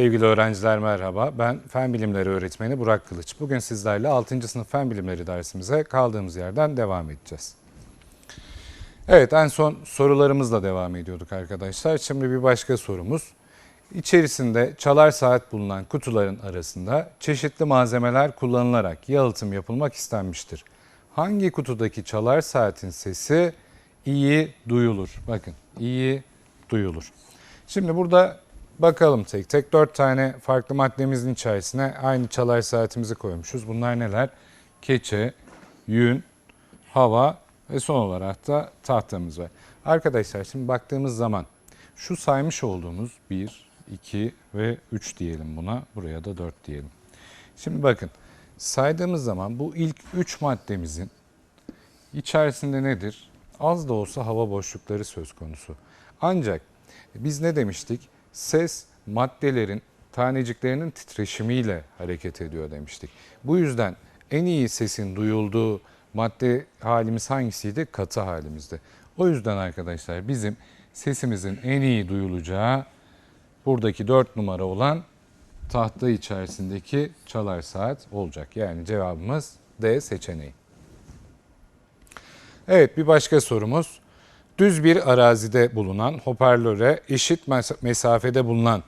Sevgili öğrenciler merhaba. Ben Fen Bilimleri öğretmeni Burak Kılıç. Bugün sizlerle 6. sınıf Fen Bilimleri dersimize kaldığımız yerden devam edeceğiz. Evet en son sorularımızla devam ediyorduk arkadaşlar. Şimdi bir başka sorumuz. İçerisinde çalar saat bulunan kutuların arasında çeşitli malzemeler kullanılarak yalıtım yapılmak istenmiştir. Hangi kutudaki çalar saatin sesi iyi duyulur? Bakın iyi duyulur. Şimdi burada bakalım tek tek dört tane farklı maddemizin içerisine aynı çalar saatimizi koymuşuz. Bunlar neler? Keçe, yün, hava ve son olarak da tahtamız var. Arkadaşlar şimdi baktığımız zaman şu saymış olduğumuz 1, 2 ve 3 diyelim buna. Buraya da 4 diyelim. Şimdi bakın saydığımız zaman bu ilk 3 maddemizin içerisinde nedir? Az da olsa hava boşlukları söz konusu. Ancak biz ne demiştik? Ses maddelerin taneciklerinin titreşimiyle hareket ediyor demiştik. Bu yüzden en iyi sesin duyulduğu madde halimiz hangisiydi? Katı halimizdi. O yüzden arkadaşlar bizim sesimizin en iyi duyulacağı buradaki 4 numara olan tahta içerisindeki çalar saat olacak. Yani cevabımız D seçeneği. Evet bir başka sorumuz. Düz bir arazide bulunan hoparlöre eşit mes- mesafede bulunan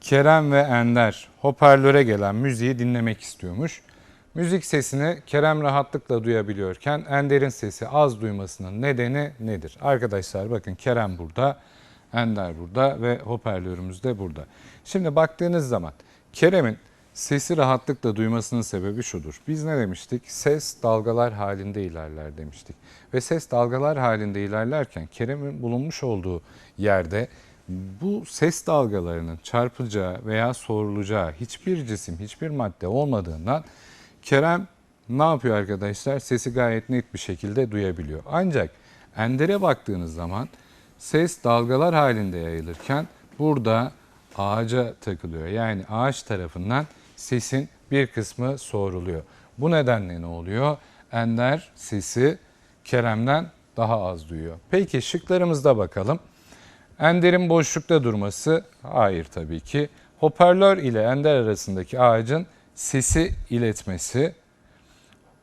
Kerem ve Ender hoparlöre gelen müziği dinlemek istiyormuş. Müzik sesini Kerem rahatlıkla duyabiliyorken Ender'in sesi az duymasının nedeni nedir? Arkadaşlar bakın Kerem burada, Ender burada ve hoparlörümüz de burada. Şimdi baktığınız zaman Kerem'in sesi rahatlıkla duymasının sebebi şudur. Biz ne demiştik? Ses dalgalar halinde ilerler demiştik. Ve ses dalgalar halinde ilerlerken Kerem'in bulunmuş olduğu yerde bu ses dalgalarının çarpacağı veya soğurulacağı hiçbir cisim, hiçbir madde olmadığından Kerem ne yapıyor arkadaşlar? Sesi gayet net bir şekilde duyabiliyor. Ancak Ender'e baktığınız zaman ses dalgalar halinde yayılırken burada ağaca takılıyor. Yani ağaç tarafından sesin bir kısmı soğuruluyor. Bu nedenle ne oluyor? Ender sesi Kerem'den daha az duyuyor. Peki şıklarımızda bakalım. Ender'in boşlukta durması hayır tabii ki. Hoparlör ile Ender arasındaki ağacın sesi iletmesi.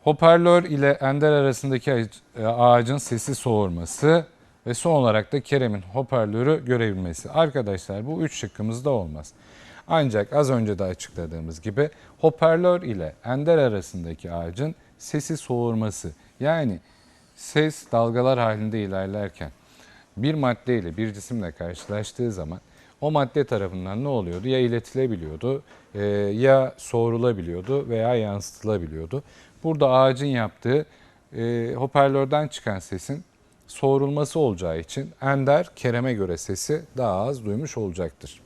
Hoparlör ile Ender arasındaki e, ağacın sesi soğurması ve son olarak da Kerem'in hoparlörü görebilmesi. Arkadaşlar bu üç şıkkımızda olmaz. Ancak az önce de açıkladığımız gibi hoparlör ile Ender arasındaki ağacın sesi soğurması yani ses dalgalar halinde ilerlerken bir madde ile bir cisimle karşılaştığı zaman o madde tarafından ne oluyordu? Ya iletilebiliyordu, e, ya soğurulabiliyordu veya yansıtılabiliyordu. Burada ağacın yaptığı e, hoparlörden çıkan sesin soğurulması olacağı için Ender Kerem'e göre sesi daha az duymuş olacaktır.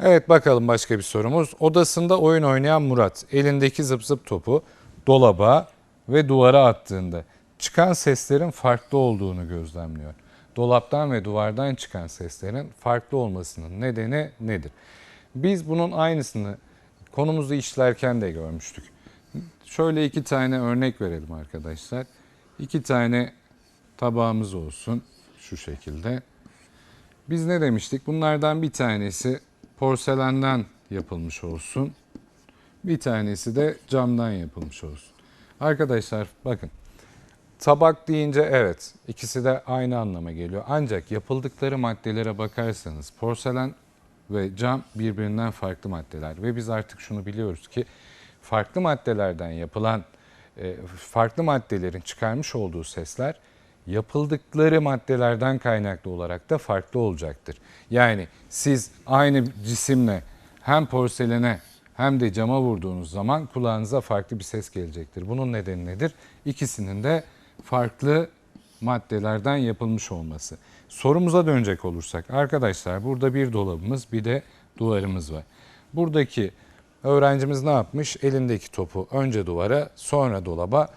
Evet bakalım başka bir sorumuz. Odasında oyun oynayan Murat elindeki zıp zıp topu dolaba ve duvara attığında çıkan seslerin farklı olduğunu gözlemliyor. Dolaptan ve duvardan çıkan seslerin farklı olmasının nedeni nedir? Biz bunun aynısını konumuzu işlerken de görmüştük. Şöyle iki tane örnek verelim arkadaşlar. İki tane tabağımız olsun şu şekilde. Biz ne demiştik? Bunlardan bir tanesi porselenden yapılmış olsun. Bir tanesi de camdan yapılmış olsun. Arkadaşlar bakın tabak deyince evet ikisi de aynı anlama geliyor. Ancak yapıldıkları maddelere bakarsanız porselen ve cam birbirinden farklı maddeler. Ve biz artık şunu biliyoruz ki farklı maddelerden yapılan e, farklı maddelerin çıkarmış olduğu sesler yapıldıkları maddelerden kaynaklı olarak da farklı olacaktır. Yani siz aynı cisimle hem porselene hem de cama vurduğunuz zaman kulağınıza farklı bir ses gelecektir. Bunun nedeni nedir? İkisinin de farklı maddelerden yapılmış olması. Sorumuza dönecek olursak arkadaşlar burada bir dolabımız bir de duvarımız var. Buradaki öğrencimiz ne yapmış? Elindeki topu önce duvara sonra dolaba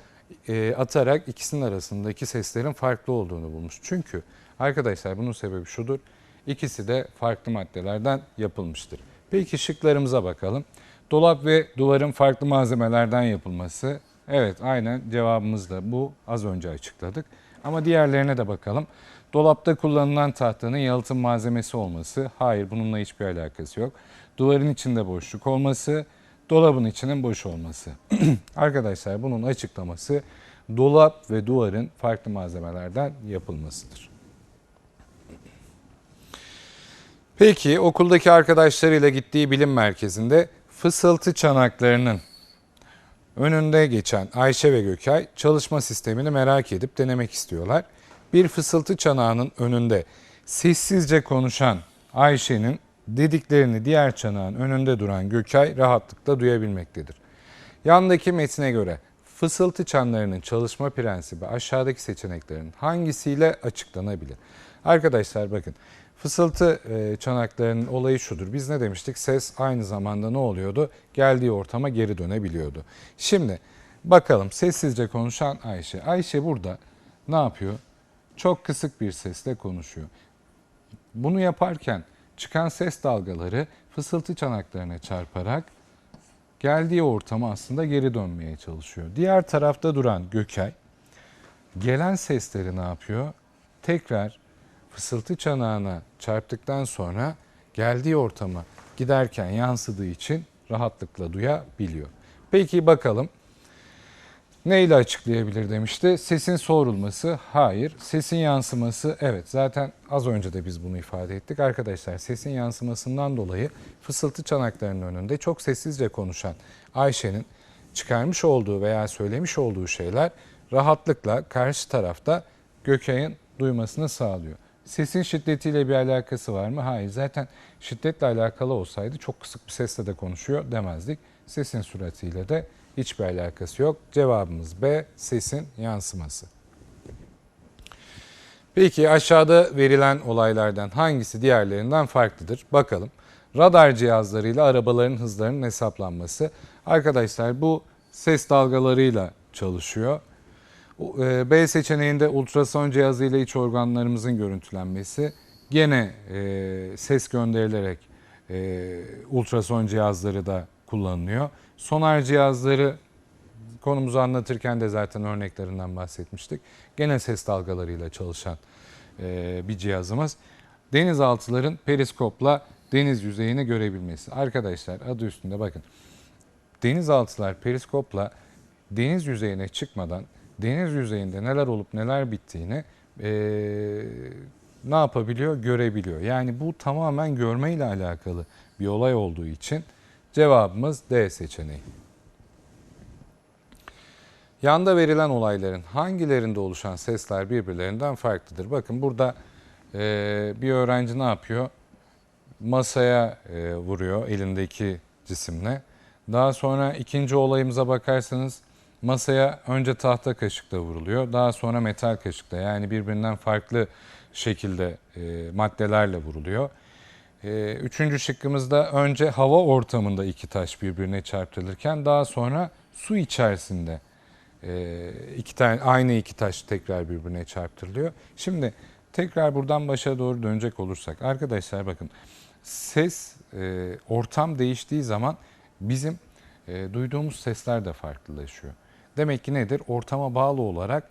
e, atarak ikisinin arasındaki seslerin farklı olduğunu bulmuş. Çünkü arkadaşlar bunun sebebi şudur. İkisi de farklı maddelerden yapılmıştır. Peki şıklarımıza bakalım. Dolap ve duvarın farklı malzemelerden yapılması. Evet aynen cevabımız da bu. Az önce açıkladık. Ama diğerlerine de bakalım. Dolapta kullanılan tahtanın yalıtım malzemesi olması. Hayır bununla hiçbir alakası yok. Duvarın içinde boşluk olması. Dolabın içinin boş olması. Arkadaşlar bunun açıklaması dolap ve duvarın farklı malzemelerden yapılmasıdır. Peki okuldaki arkadaşlarıyla gittiği bilim merkezinde fısıltı çanaklarının önünde geçen Ayşe ve Gökay çalışma sistemini merak edip denemek istiyorlar. Bir fısıltı çanağının önünde sessizce konuşan Ayşe'nin dediklerini diğer çanağın önünde duran Gökay rahatlıkla duyabilmektedir. Yandaki metne göre fısıltı çanlarının çalışma prensibi aşağıdaki seçeneklerin hangisiyle açıklanabilir? Arkadaşlar bakın fısıltı e, çanaklarının olayı şudur. Biz ne demiştik? Ses aynı zamanda ne oluyordu? Geldiği ortama geri dönebiliyordu. Şimdi bakalım sessizce konuşan Ayşe. Ayşe burada ne yapıyor? Çok kısık bir sesle konuşuyor. Bunu yaparken çıkan ses dalgaları fısıltı çanaklarına çarparak geldiği ortama aslında geri dönmeye çalışıyor. Diğer tarafta duran Gökay gelen sesleri ne yapıyor? Tekrar fısıltı çanağına çarptıktan sonra geldiği ortama giderken yansıdığı için rahatlıkla duyabiliyor. Peki bakalım neyle açıklayabilir demişti. Sesin soğurulması hayır. Sesin yansıması evet. Zaten az önce de biz bunu ifade ettik. Arkadaşlar sesin yansımasından dolayı fısıltı çanaklarının önünde çok sessizce konuşan Ayşe'nin çıkarmış olduğu veya söylemiş olduğu şeyler rahatlıkla karşı tarafta Gökay'ın duymasını sağlıyor. Sesin şiddetiyle bir alakası var mı? Hayır. Zaten şiddetle alakalı olsaydı çok kısık bir sesle de konuşuyor demezdik. Sesin süratiyle de hiçbir alakası yok. Cevabımız B. Sesin yansıması. Peki aşağıda verilen olaylardan hangisi diğerlerinden farklıdır? Bakalım. Radar cihazlarıyla arabaların hızlarının hesaplanması. Arkadaşlar bu ses dalgalarıyla çalışıyor. E, B seçeneğinde ultrason cihazıyla iç organlarımızın görüntülenmesi. Gene e, ses gönderilerek e, ultrason cihazları da kullanılıyor. Sonar cihazları konumuzu anlatırken de zaten örneklerinden bahsetmiştik. Gene ses dalgalarıyla çalışan e, bir cihazımız. Denizaltıların periskopla deniz yüzeyini görebilmesi. Arkadaşlar adı üstünde bakın. Denizaltılar periskopla deniz yüzeyine çıkmadan deniz yüzeyinde neler olup neler bittiğini e, ne yapabiliyor? Görebiliyor. Yani bu tamamen görme ile alakalı bir olay olduğu için cevabımız D seçeneği. Yanda verilen olayların hangilerinde oluşan sesler birbirlerinden farklıdır? Bakın burada e, bir öğrenci ne yapıyor? Masaya e, vuruyor elindeki cisimle. Daha sonra ikinci olayımıza bakarsanız masaya önce tahta kaşıkla vuruluyor. Daha sonra metal kaşıkla yani birbirinden farklı şekilde e, maddelerle vuruluyor. E, üçüncü şıkkımızda önce hava ortamında iki taş birbirine çarptırılırken daha sonra su içerisinde e, iki tane aynı iki taş tekrar birbirine çarptırılıyor. Şimdi tekrar buradan başa doğru dönecek olursak arkadaşlar bakın ses e, ortam değiştiği zaman bizim e, duyduğumuz sesler de farklılaşıyor. Demek ki nedir? Ortama bağlı olarak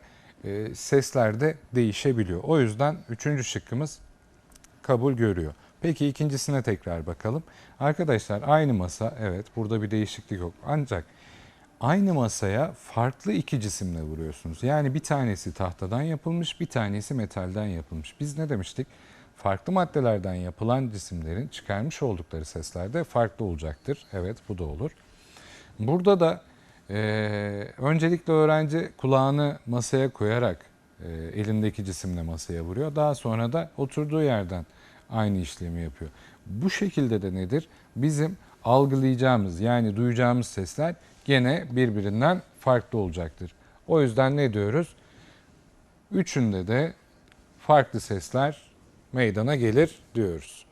sesler de değişebiliyor. O yüzden üçüncü şıkkımız kabul görüyor. Peki ikincisine tekrar bakalım. Arkadaşlar aynı masa evet burada bir değişiklik yok. Ancak aynı masaya farklı iki cisimle vuruyorsunuz. Yani bir tanesi tahtadan yapılmış bir tanesi metalden yapılmış. Biz ne demiştik? Farklı maddelerden yapılan cisimlerin çıkarmış oldukları sesler de farklı olacaktır. Evet bu da olur. Burada da e, öncelikle öğrenci kulağını masaya koyarak e, elindeki cisimle masaya vuruyor. Daha sonra da oturduğu yerden aynı işlemi yapıyor. Bu şekilde de nedir? Bizim algılayacağımız yani duyacağımız sesler gene birbirinden farklı olacaktır. O yüzden ne diyoruz? Üçünde de farklı sesler meydana gelir diyoruz.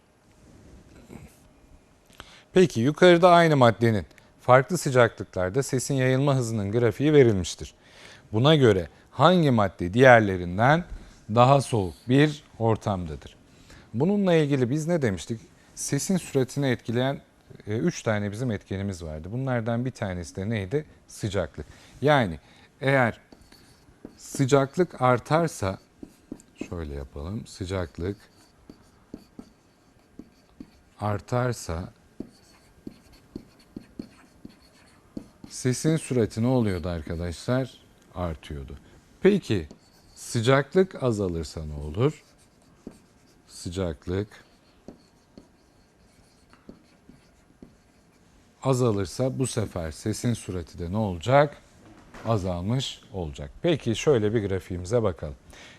Peki yukarıda aynı maddenin farklı sıcaklıklarda sesin yayılma hızının grafiği verilmiştir. Buna göre hangi madde diğerlerinden daha soğuk bir ortamdadır? Bununla ilgili biz ne demiştik? Sesin süratini etkileyen 3 e, tane bizim etkenimiz vardı. Bunlardan bir tanesi de neydi? Sıcaklık. Yani eğer sıcaklık artarsa şöyle yapalım. Sıcaklık artarsa sesin sürati ne oluyordu arkadaşlar? Artıyordu. Peki sıcaklık azalırsa ne olur? Sıcaklık azalırsa bu sefer sesin sürati de ne olacak? Azalmış olacak. Peki şöyle bir grafiğimize bakalım.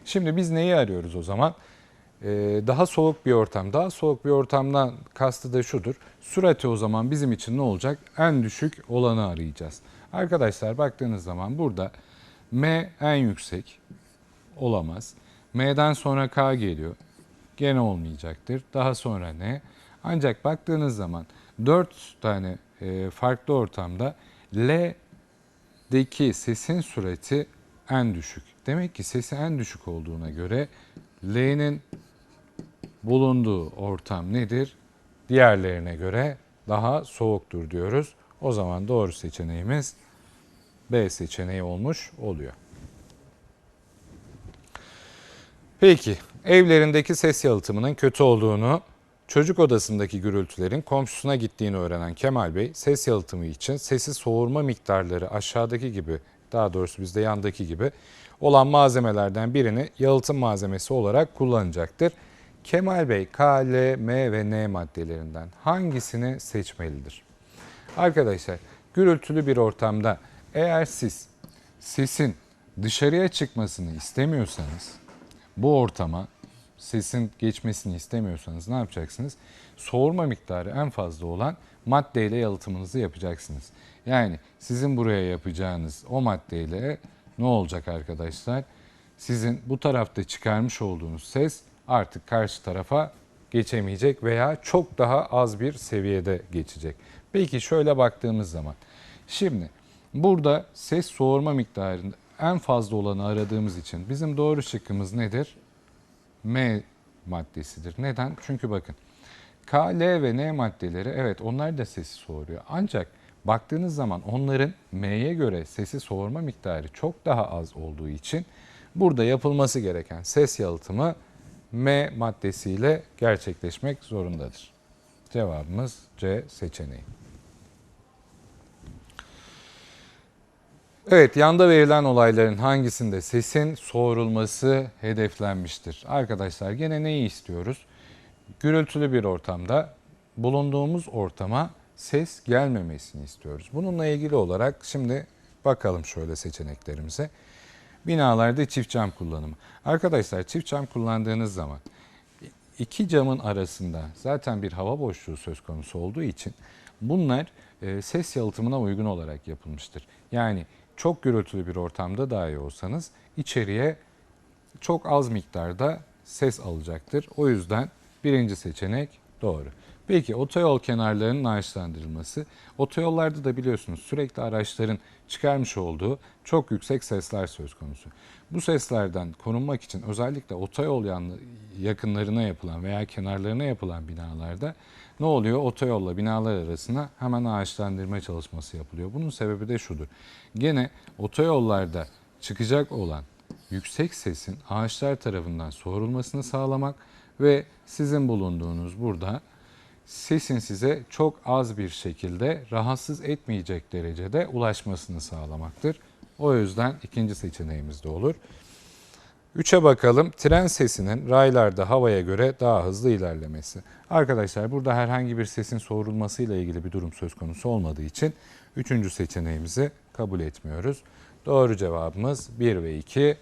Şimdi biz neyi arıyoruz o zaman? Ee, daha soğuk bir ortam. Daha soğuk bir ortamdan kastı da şudur. Sürati o zaman bizim için ne olacak? En düşük olanı arayacağız. Arkadaşlar baktığınız zaman burada M en yüksek olamaz. M'den sonra K geliyor. Gene olmayacaktır. Daha sonra ne? Ancak baktığınız zaman 4 tane e, farklı ortamda L'deki sesin sürati en düşük. Demek ki sesi en düşük olduğuna göre L'nin bulunduğu ortam nedir? Diğerlerine göre daha soğuktur diyoruz. O zaman doğru seçeneğimiz B seçeneği olmuş oluyor. Peki, evlerindeki ses yalıtımının kötü olduğunu, çocuk odasındaki gürültülerin komşusuna gittiğini öğrenen Kemal Bey, ses yalıtımı için sesi soğurma miktarları aşağıdaki gibi, daha doğrusu bizde yandaki gibi olan malzemelerden birini yalıtım malzemesi olarak kullanacaktır. Kemal Bey K, L, M ve N maddelerinden hangisini seçmelidir? Arkadaşlar, gürültülü bir ortamda eğer siz sesin dışarıya çıkmasını istemiyorsanız, bu ortama sesin geçmesini istemiyorsanız ne yapacaksınız? Soğurma miktarı en fazla olan maddeyle yalıtımınızı yapacaksınız. Yani sizin buraya yapacağınız o maddeyle ne olacak arkadaşlar? Sizin bu tarafta çıkarmış olduğunuz ses artık karşı tarafa geçemeyecek veya çok daha az bir seviyede geçecek. Peki şöyle baktığımız zaman şimdi burada ses soğurma miktarının en fazla olanı aradığımız için bizim doğru şıkkımız nedir? M maddesidir. Neden? Çünkü bakın K, L ve N maddeleri evet onlar da sesi soğuruyor. Ancak baktığınız zaman onların M'ye göre sesi soğurma miktarı çok daha az olduğu için burada yapılması gereken ses yalıtımı M maddesiyle gerçekleşmek zorundadır. Cevabımız C seçeneği. Evet, yanda verilen olayların hangisinde sesin soğurulması hedeflenmiştir? Arkadaşlar gene neyi istiyoruz? Gürültülü bir ortamda bulunduğumuz ortama ses gelmemesini istiyoruz. Bununla ilgili olarak şimdi bakalım şöyle seçeneklerimize. Binalarda çift cam kullanımı. Arkadaşlar çift cam kullandığınız zaman iki camın arasında zaten bir hava boşluğu söz konusu olduğu için bunlar e, ses yalıtımına uygun olarak yapılmıştır. Yani çok gürültülü bir ortamda dahi olsanız içeriye çok az miktarda ses alacaktır. O yüzden birinci seçenek doğru. Peki otoyol kenarlarının ağaçlandırılması. Otoyollarda da biliyorsunuz sürekli araçların çıkarmış olduğu çok yüksek sesler söz konusu. Bu seslerden korunmak için özellikle otoyol yakınlarına yapılan veya kenarlarına yapılan binalarda ne oluyor? Otoyolla binalar arasına hemen ağaçlandırma çalışması yapılıyor. Bunun sebebi de şudur. Gene otoyollarda çıkacak olan yüksek sesin ağaçlar tarafından soğurulmasını sağlamak ve sizin bulunduğunuz burada sesin size çok az bir şekilde rahatsız etmeyecek derecede ulaşmasını sağlamaktır. O yüzden ikinci seçeneğimiz de olur. Üçe bakalım. Tren sesinin raylarda havaya göre daha hızlı ilerlemesi. Arkadaşlar burada herhangi bir sesin soğurulmasıyla ilgili bir durum söz konusu olmadığı için üçüncü seçeneğimizi kabul etmiyoruz. Doğru cevabımız 1 ve 2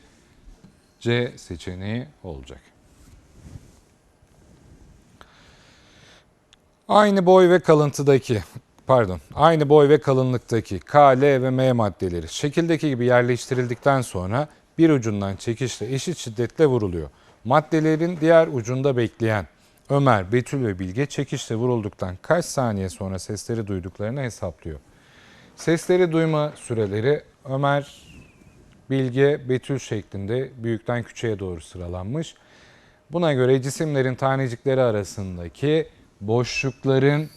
C seçeneği olacak. Aynı boy ve kalıntıdaki pardon aynı boy ve kalınlıktaki K, L ve M maddeleri şekildeki gibi yerleştirildikten sonra bir ucundan çekişle eşit şiddetle vuruluyor. Maddelerin diğer ucunda bekleyen Ömer, Betül ve Bilge çekişle vurulduktan kaç saniye sonra sesleri duyduklarını hesaplıyor. Sesleri duyma süreleri Ömer, Bilge, Betül şeklinde büyükten küçüğe doğru sıralanmış. Buna göre cisimlerin tanecikleri arasındaki boşlukların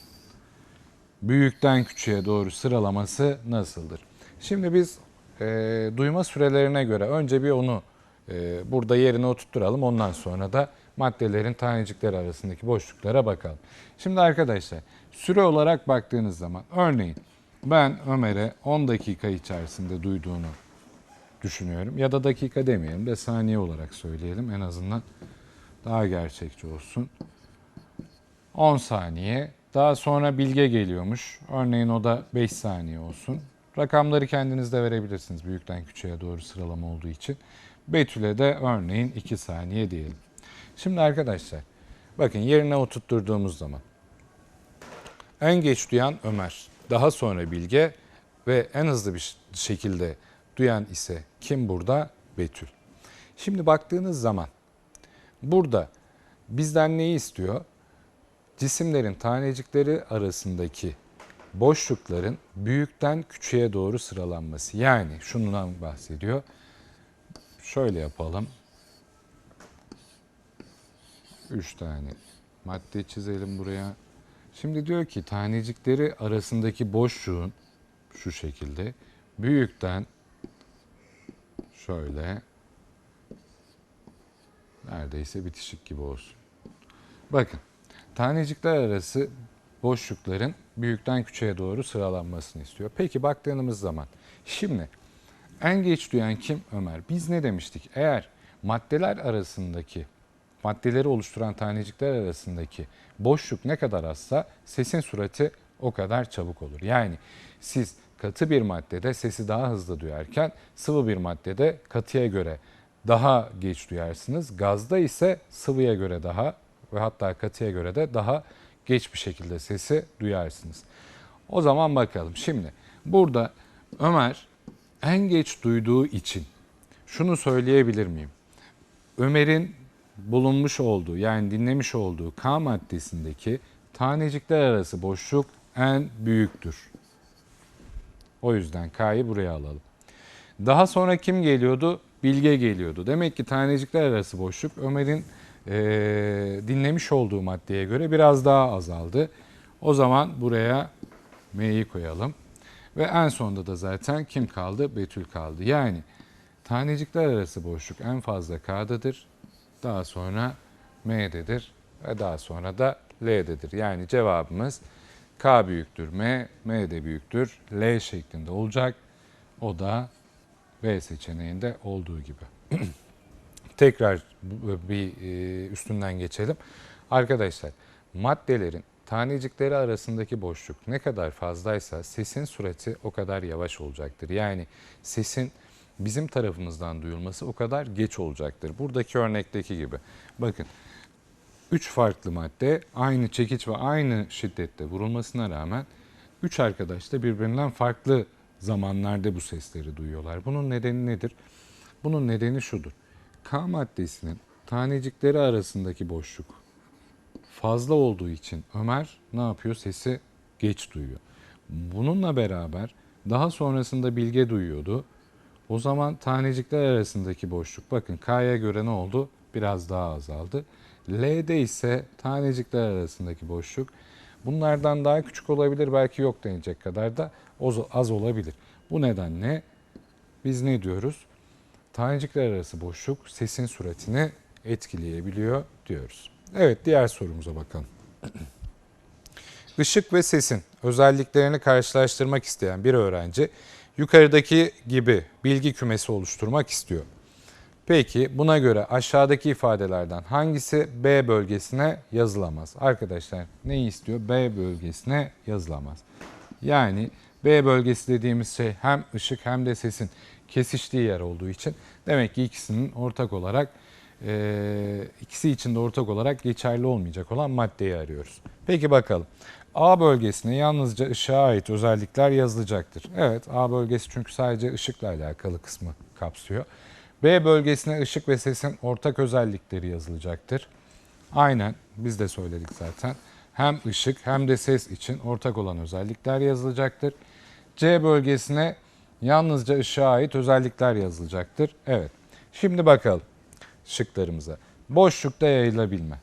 büyükten küçüğe doğru sıralaması nasıldır? Şimdi biz e, duyma sürelerine göre önce bir onu e, burada yerine oturtturalım. Ondan sonra da maddelerin tanecikleri arasındaki boşluklara bakalım. Şimdi arkadaşlar süre olarak baktığınız zaman örneğin ben Ömer'e 10 dakika içerisinde duyduğunu düşünüyorum. Ya da dakika demeyelim de saniye olarak söyleyelim en azından daha gerçekçi olsun. 10 saniye. Daha sonra bilge geliyormuş. Örneğin o da 5 saniye olsun. Rakamları kendiniz de verebilirsiniz büyükten küçüğe doğru sıralama olduğu için. Betül'e de örneğin 2 saniye diyelim. Şimdi arkadaşlar bakın yerine oturtturduğumuz zaman en geç duyan Ömer, daha sonra Bilge ve en hızlı bir şekilde duyan ise kim burada? Betül. Şimdi baktığınız zaman burada bizden neyi istiyor? Cisimlerin tanecikleri arasındaki boşlukların büyükten küçüğe doğru sıralanması. Yani şundan bahsediyor. Şöyle yapalım. Üç tane madde çizelim buraya. Şimdi diyor ki tanecikleri arasındaki boşluğun şu şekilde büyükten şöyle neredeyse bitişik gibi olsun. Bakın tanecikler arası boşlukların büyükten küçüğe doğru sıralanmasını istiyor. Peki baktığımız zaman şimdi en geç duyan kim? Ömer. Biz ne demiştik? Eğer maddeler arasındaki maddeleri oluşturan tanecikler arasındaki boşluk ne kadar azsa sesin sürati o kadar çabuk olur. Yani siz katı bir maddede sesi daha hızlı duyarken sıvı bir maddede katıya göre daha geç duyarsınız. Gazda ise sıvıya göre daha ve hatta katıya göre de daha geç bir şekilde sesi duyarsınız. O zaman bakalım. Şimdi burada Ömer en geç duyduğu için şunu söyleyebilir miyim? Ömer'in bulunmuş olduğu yani dinlemiş olduğu K maddesindeki tanecikler arası boşluk en büyüktür. O yüzden K'yı buraya alalım. Daha sonra kim geliyordu? Bilge geliyordu. Demek ki tanecikler arası boşluk Ömer'in eee, dinlemiş olduğu maddeye göre biraz daha azaldı. O zaman buraya M'yi koyalım. Ve en sonunda da zaten kim kaldı? Betül kaldı. Yani tanecikler arası boşluk en fazla K'dadır. Daha sonra M'dedir ve daha sonra da L'dedir. Yani cevabımız K büyüktür M, M de büyüktür L şeklinde olacak. O da B seçeneğinde olduğu gibi. Tekrar bir e, üstünden geçelim. Arkadaşlar maddelerin tanecikleri arasındaki boşluk ne kadar fazlaysa sesin sürati o kadar yavaş olacaktır. Yani sesin bizim tarafımızdan duyulması o kadar geç olacaktır. Buradaki örnekteki gibi. Bakın üç farklı madde aynı çekiç ve aynı şiddette vurulmasına rağmen üç arkadaş da birbirinden farklı zamanlarda bu sesleri duyuyorlar. Bunun nedeni nedir? Bunun nedeni şudur. K maddesinin tanecikleri arasındaki boşluk fazla olduğu için Ömer ne yapıyor? Sesi geç duyuyor. Bununla beraber daha sonrasında Bilge duyuyordu. O zaman tanecikler arasındaki boşluk bakın K'ya göre ne oldu? Biraz daha azaldı. L'de ise tanecikler arasındaki boşluk bunlardan daha küçük olabilir belki yok denecek kadar da az olabilir. Bu nedenle biz ne diyoruz? Tanecikler arası boşluk sesin süratini etkileyebiliyor diyoruz. Evet diğer sorumuza bakalım. Işık ve sesin özelliklerini karşılaştırmak isteyen bir öğrenci yukarıdaki gibi bilgi kümesi oluşturmak istiyor. Peki buna göre aşağıdaki ifadelerden hangisi B bölgesine yazılamaz? Arkadaşlar neyi istiyor? B bölgesine yazılamaz. Yani B bölgesi dediğimiz şey hem ışık hem de sesin kesiştiği yer olduğu için demek ki ikisinin ortak olarak e, ikisi için de ortak olarak geçerli olmayacak olan maddeyi arıyoruz. Peki bakalım. A bölgesine yalnızca ışığa ait özellikler yazılacaktır. Evet A bölgesi çünkü sadece ışıkla alakalı kısmı kapsıyor. B bölgesine ışık ve sesin ortak özellikleri yazılacaktır. Aynen biz de söyledik zaten. Hem ışık hem de ses için ortak olan özellikler yazılacaktır. C bölgesine yalnızca ışığa ait özellikler yazılacaktır. Evet. Şimdi bakalım şıklarımıza. Boşlukta yayılabilme.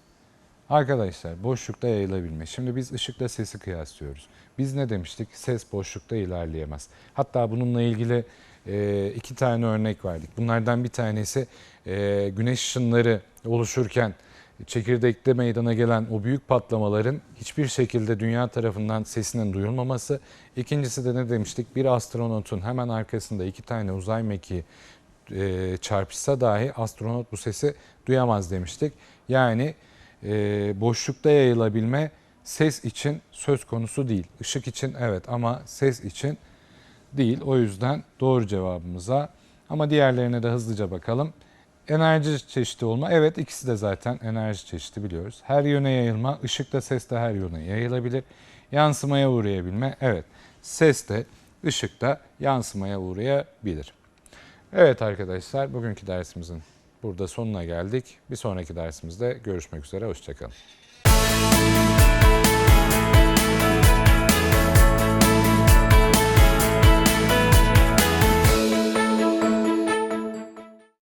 Arkadaşlar boşlukta yayılabilme. Şimdi biz ışıkla sesi kıyaslıyoruz. Biz ne demiştik? Ses boşlukta ilerleyemez. Hatta bununla ilgili e, iki tane örnek verdik. Bunlardan bir tanesi e, güneş ışınları oluşurken çekirdekte meydana gelen o büyük patlamaların hiçbir şekilde dünya tarafından sesinin duyulmaması. İkincisi de ne demiştik? Bir astronotun hemen arkasında iki tane uzay mekiği e, çarpışsa dahi astronot bu sesi duyamaz demiştik. Yani e, boşlukta yayılabilme ses için söz konusu değil. Işık için evet ama ses için değil. O yüzden doğru cevabımıza ama diğerlerine de hızlıca bakalım. Enerji çeşidi olma. Evet ikisi de zaten enerji çeşidi biliyoruz. Her yöne yayılma. Işık da ses de her yöne yayılabilir. Yansımaya uğrayabilme. Evet ses de ışık da yansımaya uğrayabilir. Evet arkadaşlar bugünkü dersimizin burada sonuna geldik. Bir sonraki dersimizde görüşmek üzere. Hoşçakalın.